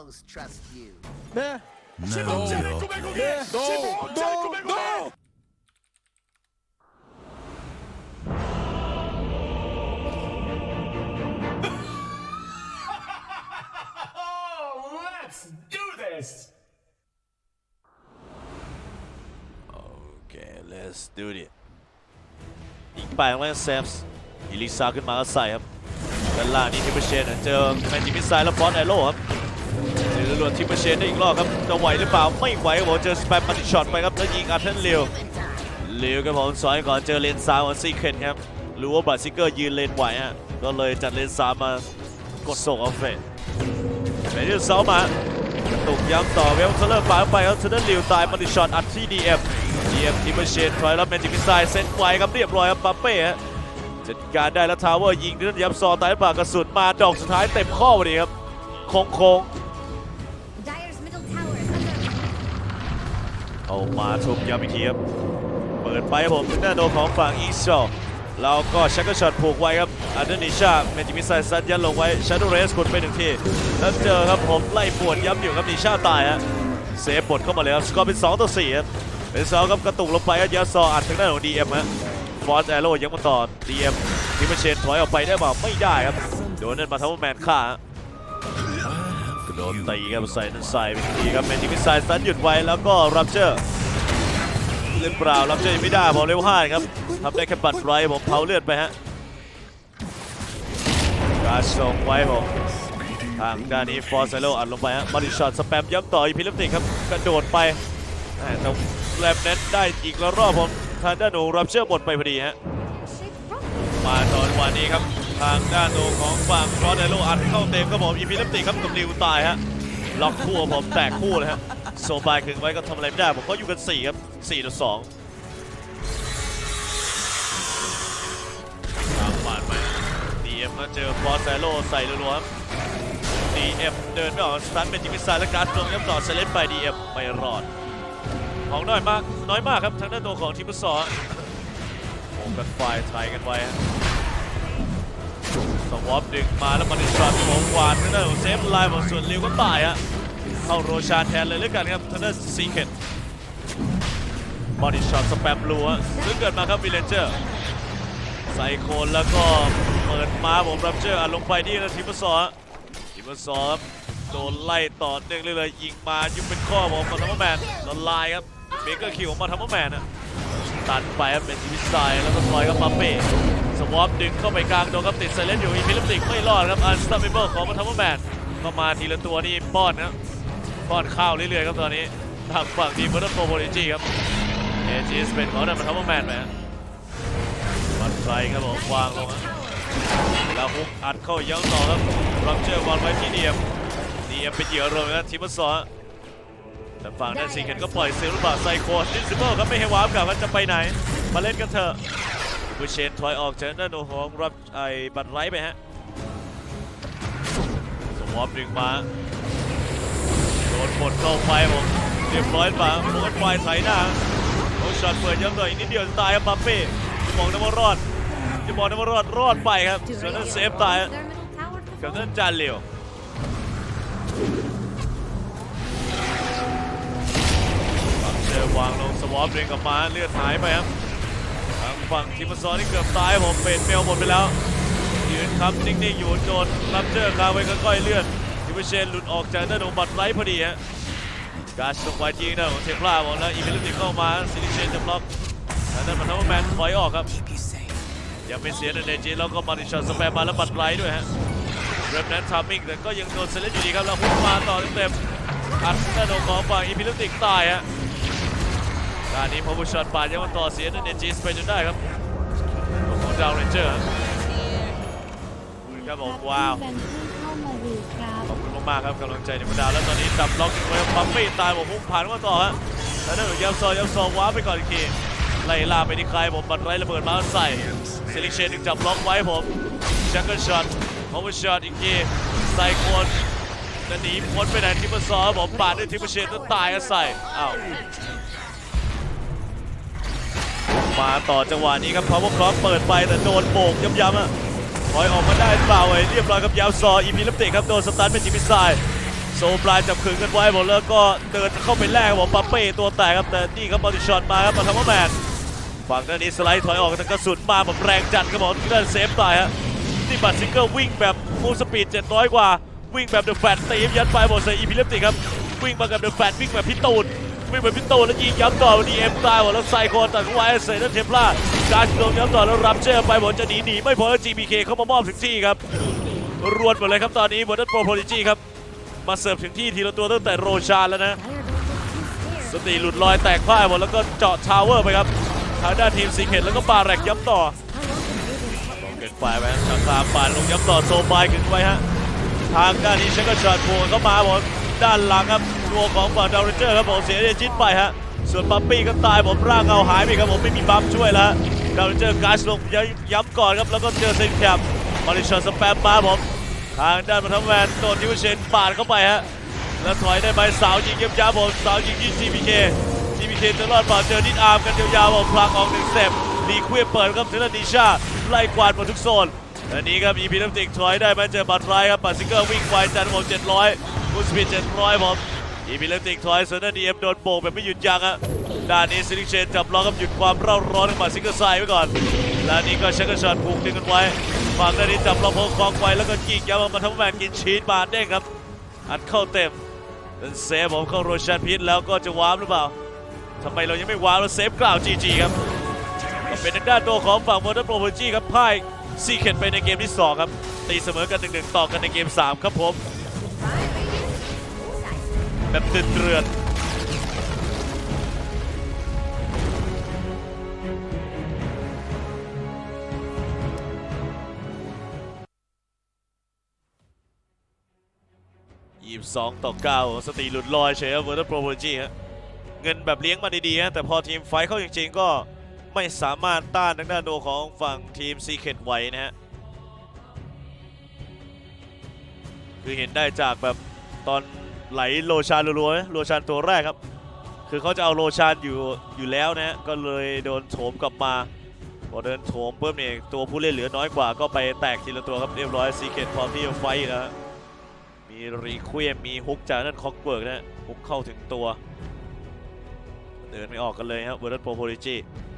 Heroes trust you. เน่ Never will. เน่โดโดโด Oh, let's do this! Okay let's do it อีกแปลงแล้วแซมส์อีลิซาขึ้นมาก็ใส่ครับด้านล่างนี่ทิปเปอร์เชนเจอแมนจิมิสไซแล้วฟอนแอโร่ครับ เจอรวนทิปเปอร์เชนได้อีกรอบครับจะไหวหรือเปล่าไม่ไหวครับผมเจอสแปมมาติช็อตไปครับแล้วยิงอัดเทนเร็วเร็วครับผมสอยก่อนเจอเลนซ้ายของซีเคนครับรู้ว่าบราซิเกอร์ยืนเลนไหวฮะก็เลยจัดเลนซ้ายมากดส่งออฟเฟนเฟนที่สองมาตุกย้ำต่อเวลเทเลอร์ปาไปครับเทเลอร์ลิวตายมาดิช็อตอัดที่ดีเอ็มดีเอ็มทีมเชนทรอยแล้วแมนจิมิสไซเซนไวครับเรียบร้อยครับปาเป้ฮะจัดการได้แล้วทาวเวอร์ยิงด้วยย้ำซอตายปากกระสุนมาดอกสุดท้ายเต็มข้อพอดีครับโค้ง เอามาทุบย้ำอีกทีครับ เปิดไปครับผมทางด้านโดนของฝั่งอีสโซแล้วก็ชักกระช็อตผูกไว้ครับอันเดอร์นิชาเมจิมิไซซัดยันลงไว้ชาร์ดเรสกดไปหนึ่งทีแล้วเจอครับผมไล่ปวดย้ำอยู่ครับนิชาตายฮะเซฟบดเข้ามาเลยครับสกอร์เป็น 2 ต่อ4ครับเป็นสองครับกระตุกลงไปครับยาซออัดทางด้านของ DM ฮะฟอร์สแอโร่ยังมาต่อ DM ทีมเชนถอยออกไปได้เปล่าไม่ได้ครับโดนนั่นมาทำว่าแมนฆ่า ดนตีครับใส่นั่นใส่ไปทีครับเมจิมิไซซัดหยุดไว้แล้วก็รับเชอร์หรือเปล่ารับเชยไม่ได้บอลเร็วห้าครับทำได้แค่ปัดไรผมเผาเลือดไปฮะการส่งไว้ผมทางด้านนี้ฟอร์เซโลอัดลงไปฮะมาดิช็อตสแปมย้ำต่ออีพิลิปติกครับกระโดดไปแต่แลบเน็ตได้อีกแล้วรอบผมทางด้านหนูรับเชื่อหมดไปพอดีฮะมาตอนวันนี้ครับ ทางด้านหนูของฝั่งฟอร์เซโลอัดเข้าเต็มครับผมอีพิลิปติครับกับริวตายฮะล็อกคู่ผมแตกคู่เลยฮะโซบายขึงไว้ก็ทำอะไรไม่ได้ผมก็อยู่กัน 4 ครับ4ต่อ2ตามผ่านไปดีเอ็มมาเจอฟอสไซโลใส่รัวๆครับดีเอ็มเดินไม่ออกสตันเป็นจิมิสไซและการ์ดลงยับต่อเซเลนไปดีเอ็มไม่รอด ของน้อยมากน้อยมากครับทางด้านตัวของทีมฟุตซอลโอ้กันไฟไทยกันไว้ สวอปดึงมาแล้วมาดิช็อตโมงกวาดทางด้านของเซฟไลน์ของส่วนริวก็ตายฮะเข้าโรชานแทนเลยแล้วกันครับทางด้านซีเคนบอดี้ช็อตสแปมรัวซึ่งเกิดมาครับวิลเลนเจอร์ใส่โคนแล้วก็เปิดมาผมรับเจออัดลงไปที่นาทีมสองทีมสองโดนไล่ต่อเนื่องเรื่อยๆยิงมายุบเป็นข้อผมมาทัมแมนโดนลายครับเบเกอร์คิวของมาทัมแมนนะตัดไปครับเป็นทีมสายแล้วก็ซอยกับมาเป้ สวอปดึงเข้าไปกลางโดนครับติดไซเลนอยู่อีพิลิปติกไม่รอดครับอันสตาร์เบิลของมาทัมเปอร์แมนก็มาทีละตัวนี่ป้อนนะป้อนข้าวเรื่อยๆครับตอนนี้ทางฝั่งทีมเบอร์โปรโบลิจีครับเอจีสเป็นของนั่นมาทัมเปอร์แมนไปฮะบอลไกลครับผมวางลงฮะแล้วฮุกอัดเข้าย้าต่อครับรับเจอร์บอลไว้ที่เดียมเดียมเป็นเหยื่อรวมนะทีมฟุตซอแต่ฝั่งด้านซีเคนก็ปล่อยเซลล์บาไซโคนดิซิเบิลครับไม่ให้วาร์ปกลับว่าจะไปไหนมาเล่นกันเถอะ บูเชนถอยออกจากด้านโนของรับไอ้บัตรไลท์ไปฮะสวอปดึงมาโดนบดเข้าไปผมเรียบร้อยป่ะโดนไฟไถหน้าโอ้ช็อตเปิดย้ำต่ออีกนิดเดียวจะตายครับบัฟเฟ่จะมองนะว่ารอดจะมองนะว่ารอดรอดไปครับส่วนนั้นเซฟตายกับนั้นจานเหลียวเจอวางลงสวอปเรียงกลับมาเลือดหายไปครับ ฝั่งทีมซอนนี่เกือบตายผมเป็นเมลหมดไปแล้ว ยืนครับนิ่งๆอยู่โดนรับเจอคาไว้ค่อยๆเลื่อนทิมเชนหลุดออกจากด้านของบัตรไลท์พอดีฮะการส่งไว้ยิงด้านของเทพลาบอกแล้วอีเมลิติเข้ามาซิลิเชนจะบล็อกแล้วนั่นมันทำให้แมนถอยออกครับยังไม่เสียในเนจิแล้วก็มาดิชอนสแปมมาแล้วบัตรไลท์ด้วยฮะเรมแนนทามมิ่งแต่ก็ยังโดนเซเลนอยู่ดีครับแล้วฮุกมาต่อเต็มอัดด้านของฝั่งอีพิลิติกตายฮะ ด้านนี้พอบุชอตปาดยังมาต่อเสียในเนจิสไปจนได้ครับของดาวเรนเจอร์ฮะครับผมว้าวแบนขึ้นเข้ามาดูครับขอบคุณมากๆครับกำลังใจในบรรดาแล้วตอนนี้จับล็อกอีกไว้ปั๊มไม่ตายผมพุ่งผ่านมาต่อฮะแล้วนั่นยับซอยยับซอว้าไปก่อนอีกทีไล่ล่าไปที่ใครผมบันไรระเบิดมาใส่เซลิเชนถึงจับล็อกไว้ผมชักเกิลช็อตพาวเวอร์ช็อตอีกทีใส่คนจะหนีพ้นไปไหนทิปเปอร์ซอผมปาดด้วยทิปเปอร์เชนต้องตายก็ใส่อ้าว มาต่อจังหวะนี้ครับพาวเวอร์ครอสเปิดไปแต่โดนโบกย้ำๆอะถอยออกมาได้เปล่าไอ้เรียบร้อยครับยาวซออีพีลิปติกครับโดนสตันเป็นจิมิสไซโซบรายจับขึงกันไว้หมดแล้วก็เดินเข้าไปแลกบผมปาเป้ตัวแตกครับแต่นี่ครับบอลช็อตมาครับมาทำว่าแมนฝั่งด้านนี้สไลด์ถอยออกแต่กระสุนมาแบบแรงจัดครับผมด้านเซฟตายฮะนี่บัตรซิงเกิลวิ่งแบบฟูลสปีด700 กว่า วิ่งแบบเดอะแฟตตีมยัดไปหมดใส่อีพิเลปติกครับวิ่งมากับเดอะแฟตวิ่งแบบพิตูน วิ่งแบบพิตูนแล้วยิงย้ำต่อดีเอ็มตายหมดแล้วไซโคนตัดเข้าไว้ใส่ด้านเทมพลาการลงย้ำต่อแล้วรับเจอไปหมดจะหนีหนีไม่พอแล้ว GBK เข้ามามอบถึงที่ครับรวนหมดเลยครับตอนนี้บนด้านโปรโพลิจีครับมาเสิร์ฟถึงที่ทีละตัวตั้งแต่โรชานแล้วนะสติหลุดลอยแตกพ่ายหมดแล้วก็เจาะทาวเวอร์ไปครับทางด้านทีมซีเคทแล้วก็ปาแรกย้ำต่อเกินไปไหมทางคาปานลงย้ำต่อโซบายขึ้นไว้ฮะทางด้านนี้เชคก็ช็อตโผล่เข้ามาผมดด้านหลังครับ ตัวของฝั่งดาวเรนเจอร์ครับผมเสียเดจิตไปฮะส่วนปั๊ปปี้ก็ตายผมร่างเงาหายไปครับผมไม่มีบัฟช่วยแล้วดาวเรนเจอร์การ์ลงย้ำย้ำก่อนครับแล้วก็เจอเซนแคมมาริชอนสแปมมาผมทางด้านมาทำแวนโดนดิวเชนปาดเข้าไปฮะแล้วถอยได้ไหมสาวยิงเยียบยาผมสาวยิงที่ GPK GPK จะรอดเปล่าเจอนิดอาร์มกันยาวๆผมพลังออกหนึ่งเต็ปดีควียเปิดครับถึงนดิชาไล่กวาดหมดทุกโซนอันนี้ครับ EP น้ำติกถอยได้ไหมเจอบัตรไรครับบัตซิเกอร์วิ่งไวจัดผม700บูสปีด700ผม EP น้ำติกถอยส่วนด้าดีเอ็มโดนโบกแบบไม่หยุดยั้งอะด้านนี้ซิลิเชนจับล็อกครับหยุดความเร่าร้อนของบัตรซิงเกอร์ไซด์ไว้ก่อน และนนี้ก็เช็คกระชอนผูกดึงกันไว้ฝั่งด้านนี้จับล็อกโพคองไว้แล้วก็ยิงย้ำมาทำแมนกินชีสมาเด้งครับ อัดเข้าเต็มเป็นเซฟผมเข้าโรชันพิษแล้วก็จะวาร์ปหรือเปล่าทำไมเรายังไม่วาร์ปแล้วเซฟกล่าวจีจีครับเป็นทางด้านตัวของฝั่งโมเดอร์โปรโพจีครับพ่ายซีเข็ดไปในเกมที่ 2 ครับ ตีเสมอกันหนึ่งๆต่อกันในเกม 3 ครับผม แบบเดือดเดือดยี่สิบสองต่อเก้าสติหลุดลอยเฉยครับเวอร์ตโปรโพจีฮะเงินแบบเลี้ยงมาดีๆฮะแต่พอทีมไฟเข้าจริงๆก็ไม่สามารถต้านทางด้านโดของฝั่งทีมซีเคทไหวนะฮะ คือเห็นได้จากแบบตอน ไหลโลชานรัวๆโลชานตัวแรกครับ คือเขาจะเอาโลชานอยู่อยู่แล้วนะก็เลยโดนโถมกลับมาพอเดินโถมเพิ่มเนี่ยตัวผู้เล่นเหลือน้อยกว่าก็ไปแตกทีละตัวครับเรียบร้อยซีเคทพร้อมที่จะไฟแล้วฮะมีรีเควียมมีฮุกจากนั่นคอกเบิร์กนะฮะฮุกเข้าถึงตัว เดินไม่ออกกันเลยครับเวอร์ดโปรโพลิจี